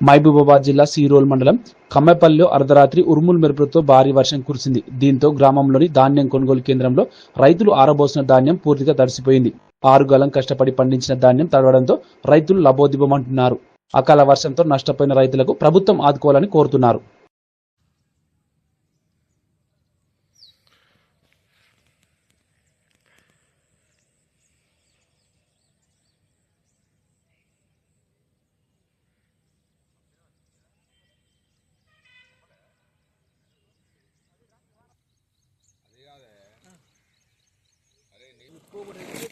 మహబూబాబాద్ జిల్లా సీరోల్ మండలం కమ్మపల్లిలో అర్ధరాత్రి ఉరుములు మెరుపులతో భారీ వర్షం కురిసింది. దీంతో గ్రామంలోని ధాన్యం కొనుగోలు కేంద్రంలో రైతులు ఆరబోసిన ధాన్యం పూర్తిగా తడిసిపోయింది. ఆరుగాలం కష్టపడి పండించిన ధాన్యం తడవడంతో రైతులు లబోదిబమంటున్నారు. అకాల వర్షంతో నష్టపోయిన రైతులకు ప్రభుత్వం ఆదుకోవాలని కోరుతున్నారు. forward.